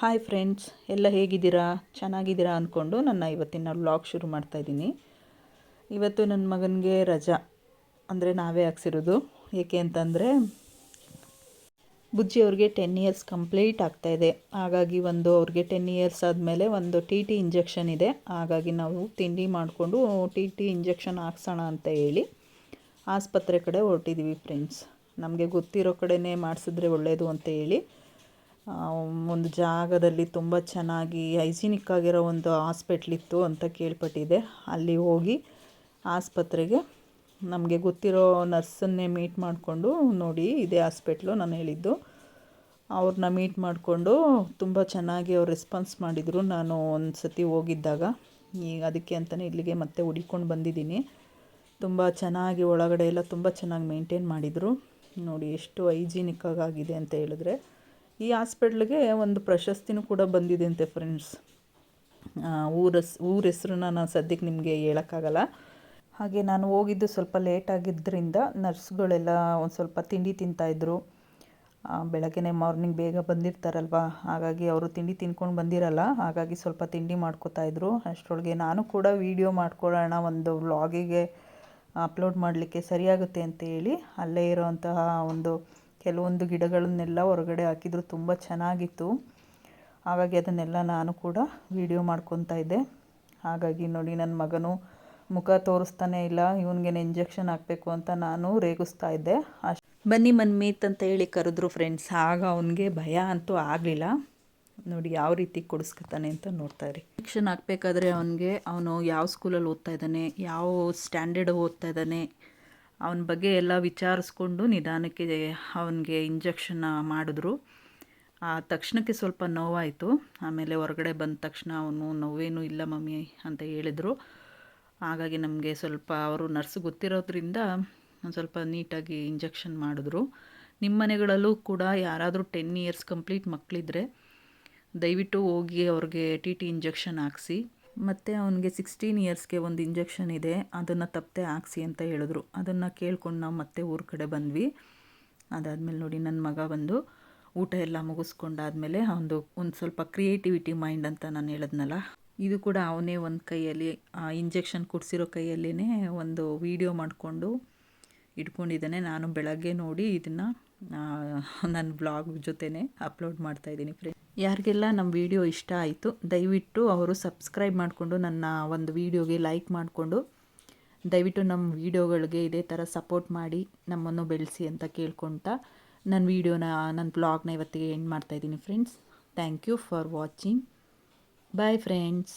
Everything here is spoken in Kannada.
ಹಾಯ್ ಫ್ರೆಂಡ್ಸ್ ಎಲ್ಲ ಹೇಗಿದ್ದೀರಾ? ಚೆನ್ನಾಗಿದ್ದೀರಾ ಅಂದ್ಕೊಂಡು ನನ್ನ ಇವತ್ತಿನ ವ್ಲಾಗ್ ಶುರು ಮಾಡ್ತಾಯಿದ್ದೀನಿ ಇವತ್ತು ನನ್ನ ಮಗನಿಗೆ ರಜಾ. ಅಂದರೆ ನಾವೇ ಹಾಕ್ಸಿರೋದು ಏಕೆ ಅಂತಂದರೆ ಬುಜ್ಜಿ ಅವ್ರಿಗೆ ಟೆನ್ ಇಯರ್ಸ್ ಕಂಪ್ಲೀಟ್ ಆಗ್ತಾಯಿದೆ ಹಾಗಾಗಿ ಒಂದು ಅವ್ರಿಗೆ ಟೆನ್ ಇಯರ್ಸ್ ಆದಮೇಲೆ ಒಂದು ಟಿ ಟಿ ಇಂಜೆಕ್ಷನ್ ಇದೆ. ಹಾಗಾಗಿ ನಾವು ತಿಂಡಿ ಮಾಡಿಕೊಂಡು ಟಿ ಟಿ ಇಂಜೆಕ್ಷನ್ ಹಾಕ್ಸೋಣ ಅಂತ ಹೇಳಿ ಆಸ್ಪತ್ರೆ ಕಡೆ ಹೊರಟಿದ್ದೀವಿ ಫ್ರೆಂಡ್ಸ್ ನಮಗೆ ಗೊತ್ತಿರೋ ಕಡೆನೇ ಮಾಡಿಸಿದ್ರೆ ಒಳ್ಳೆಯದು ಅಂತ ಹೇಳಿ ಒಂದು ಜಾಗದಲ್ಲಿ ತುಂಬ ಚೆನ್ನಾಗಿ ಹೈಜಿನಿಕ್ ಆಗಿರೋ ಒಂದು ಹಾಸ್ಪಿಟ್ಲಿತ್ತು ಅಂತ ಕೇಳ್ಪಟ್ಟಿದ್ದೆ. ಅಲ್ಲಿ ಹೋಗಿ ಆಸ್ಪತ್ರೆಗೆ ನಮಗೆ ಗೊತ್ತಿರೋ ನರ್ಸನ್ನೇ ಮೀಟ್ ಮಾಡಿಕೊಂಡು ನೋಡಿ ಇದೇ ಹಾಸ್ಪಿಟ್ಲು ನಾನು ಹೇಳಿದ್ದು. ಅವ್ರನ್ನ ಮೀಟ್ ಮಾಡಿಕೊಂಡು ತುಂಬ ಚೆನ್ನಾಗಿ ಅವ್ರು ರೆಸ್ಪಾನ್ಸ್ ಮಾಡಿದರು ನಾನು ಒಂದು ಸತಿ ಹೋಗಿದ್ದಾಗ. ಈಗ ಅದಕ್ಕೆ ಅಂತಲೇ ಇಲ್ಲಿಗೆ ಮತ್ತೆ ಹುಡಿಕೊಂಡು ಬಂದಿದ್ದೀನಿ. ತುಂಬ ಚೆನ್ನಾಗಿ ಒಳಗಡೆ ಎಲ್ಲ ತುಂಬ ಚೆನ್ನಾಗಿ ಮೇಂಟೈನ್ ಮಾಡಿದರು. ನೋಡಿ ಎಷ್ಟು ಹೈಜಿನಿಕ್ಕಾಗಿದೆ ಅಂತ ಹೇಳಿದ್ರೆ. ಈ ಹಾಸ್ಪಿಟ್ಲಿಗೆ ಒಂದು ಪ್ರಶಸ್ತಿನೂ ಕೂಡ ಬಂದಿದೆ ಅಂತೆ ಫ್ರೆಂಡ್ಸ್ ಊರ ಊರ ಹೆಸ್ರನ್ನ ನಾನು ಸದ್ಯಕ್ಕೆ ನಿಮಗೆ ಹೇಳೋಕ್ಕಾಗಲ್ಲ. ಹಾಗೆ ನಾನು ಹೋಗಿದ್ದು ಸ್ವಲ್ಪ ಲೇಟ್ ಆಗಿದ್ದರಿಂದ ನರ್ಸ್ಗಳೆಲ್ಲ ಒಂದು ಸ್ವಲ್ಪ ತಿಂಡಿ ತಿಂತಾಯಿದ್ರು ಬೆಳಗ್ಗೆನೆ ಮಾರ್ನಿಂಗ್ ಬೇಗ ಬಂದಿರ್ತಾರಲ್ವ? ಹಾಗಾಗಿ ಅವರು ತಿಂಡಿ ತಿನ್ಕೊಂಡು ಬಂದಿರಲ್ಲ. ಹಾಗಾಗಿ ಸ್ವಲ್ಪ ತಿಂಡಿ ಮಾಡ್ಕೋತಾಯಿದ್ರು ಅಷ್ಟರೊಳಗೆ ನಾನು ಕೂಡ ವೀಡಿಯೋ ಮಾಡ್ಕೊಳ್ಳೋಣ, ಒಂದು ವ್ಲಾಗಿಗೆ ಅಪ್ಲೋಡ್ ಮಾಡಲಿಕ್ಕೆ ಸರಿಯಾಗುತ್ತೆ ಅಂತ ಹೇಳಿ ಅಲ್ಲೇ ಇರೋವಂತಹ ಒಂದು ಕೆಲವೊಂದು ಗಿಡಗಳನ್ನೆಲ್ಲ ಹೊರಗಡೆ ಹಾಕಿದ್ರು ತುಂಬ ಚೆನ್ನಾಗಿತ್ತು. ಹಾಗಾಗಿ ಅದನ್ನೆಲ್ಲ ನಾನು ಕೂಡ ವೀಡಿಯೋ ಮಾಡ್ಕೊತಾ ಇದ್ದೆ. ಹಾಗಾಗಿ ನೋಡಿ ನನ್ನ ಮಗನು ಮುಖ ತೋರಿಸ್ತಾನೆ ಇಲ್ಲ, ಇವನಿಗೆ ಇಂಜೆಕ್ಷನ್ ಹಾಕಬೇಕು ಅಂತ ನಾನು ರೇಗಿಸ್ತಾ ಇದ್ದೆ. ಅಷ್ಟು ಬನ್ನಿ ಮನ್ಮೀತ್ ಅಂತ ಹೇಳಿ ಕರೆದ್ರು ಫ್ರೆಂಡ್ಸ್ ಆಗ ಅವನಿಗೆ ಭಯ ಅಂತೂ ಆಗಲಿಲ್ಲ. ನೋಡಿ ಯಾವ ರೀತಿ ಕೊಡಿಸ್ಕೊತಾನೆ ಅಂತ ನೋಡ್ತಾ ಇರಿ. ಇಂಜೆಕ್ಷನ್ ಹಾಕಬೇಕಾದ್ರೆ ಅವನಿಗೆ, ಅವನು ಯಾವ ಸ್ಕೂಲಲ್ಲಿ ಓದ್ತಾ ಇದ್ದಾನೆ, ಯಾವ ಸ್ಟ್ಯಾಂಡರ್ಡ್ ಓದ್ತಾ ಇದ್ದಾನೆ ಅವನ ಬಗ್ಗೆ ಎಲ್ಲ ವಿಚಾರಿಸ್ಕೊಂಡು ನಿಧಾನಕ್ಕೆ ಅವನಿಗೆ ಇಂಜೆಕ್ಷನ್ ಮಾಡಿದ್ರು. ಆ ತಕ್ಷಣಕ್ಕೆ ಸ್ವಲ್ಪ ನೋವಾಯಿತು. ಆಮೇಲೆ ಹೊರಗಡೆ ಬಂದ ತಕ್ಷಣ ಅವನು, ನೋವೇನೂ ಇಲ್ಲ ಮಮ್ಮಿ ಅಂತ ಹೇಳಿದರು. ಹಾಗಾಗಿ ನಮಗೆ ಸ್ವಲ್ಪ, ಅವರು ನರ್ಸ್ ಗೊತ್ತಿರೋದ್ರಿಂದ ಒಂದು ಸ್ವಲ್ಪ ನೀಟಾಗಿ ಇಂಜೆಕ್ಷನ್ ಮಾಡಿದ್ರು. ನಿಮ್ಮ ಮನೆಗಳಲ್ಲೂ ಕೂಡ ಯಾರಾದರೂ ಟೆನ್ ಇಯರ್ಸ್ ಕಂಪ್ಲೀಟ್ ಮಕ್ಕಳಿದ್ರೆ ದಯವಿಟ್ಟು ಹೋಗಿ ಅವ್ರಿಗೆ ಟಿ ಟಿ ಇಂಜೆಕ್ಷನ್ ಹಾಕ್ಸಿ. ಮತ್ತು ಅವನಿಗೆ ಸಿಕ್ಸ್ಟೀನ್ ಇಯರ್ಸ್ಗೆ ಒಂದು ಇಂಜೆಕ್ಷನ್ ಇದೆ. ಅದನ್ನು ತಪ್ಪದೆ ಹಾಕ್ಸಿ ಅಂತ ಹೇಳಿದ್ರು. ಅದನ್ನು ಕೇಳ್ಕೊಂಡು ನಾವು ಮತ್ತೆ ಊರ ಕಡೆ ಬಂದ್ವಿ. ಅದಾದಮೇಲೆ ನೋಡಿ ನನ್ನ ಮಗ ಬಂದು ಊಟ ಎಲ್ಲ ಮುಗಿಸ್ಕೊಂಡಾದಮೇಲೆ ಅವನದು ಒಂದು ಸ್ವಲ್ಪ ಕ್ರಿಯೇಟಿವಿಟಿ ಮೈಂಡ್ ಅಂತ ನಾನು ಹೇಳಿದ್ನಲ್ಲ, ಇದು ಕೂಡ ಅವನೇ ಒಂದು ಕೈಯಲ್ಲಿ ಇಂಜೆಕ್ಷನ್ ಕೊಡಿಸಿರೋ ಕೈಯಲ್ಲೇ ಒಂದು ವಿಡಿಯೋ ಮಾಡಿಕೊಂಡು ಇಟ್ಕೊಂಡಿದ್ದಾನೆ. ನಾನು ಬೆಳಗ್ಗೆ ನೋಡಿ ಇದನ್ನು ನನ್ನ ಬ್ಲಾಗ್ ಜೊತೆನೇ ಅಪ್ಲೋಡ್ ಮಾಡ್ತಾಯಿದ್ದೀನಿ ಫ್ರೆಂಡ್ ಯಾರಿಗೆಲ್ಲ ನಮ್ಮ ವಿಡಿಯೋ ಇಷ್ಟ ಆಯಿತು, ದಯವಿಟ್ಟು ಅವರು ಸಬ್ಸ್ಕ್ರೈಬ್ ಮಾಡಿಕೊಂಡು ನನ್ನ ಒಂದು ವಿಡಿಯೋಗೆ ಲೈಕ್ ಮಾಡಿಕೊಂಡು, ದಯವಿಟ್ಟು ನಮ್ಮ ವೀಡಿಯೋಗಳಿಗೆ ಇದೇ ಥರ ಸಪೋರ್ಟ್ ಮಾಡಿ, ನಮ್ಮನ್ನು ಬೆಳೆಸಿ ಅಂತ ಕೇಳ್ಕೊಳ್ತಾ ನನ್ನ ವೀಡಿಯೋನ, ನನ್ನ ಬ್ಲಾಗ್ನ ಇವತ್ತಿಗೆ ಎಂಡ್ ಮಾಡ್ತಾಯಿದ್ದೀನಿ friends thank you for watching bye friends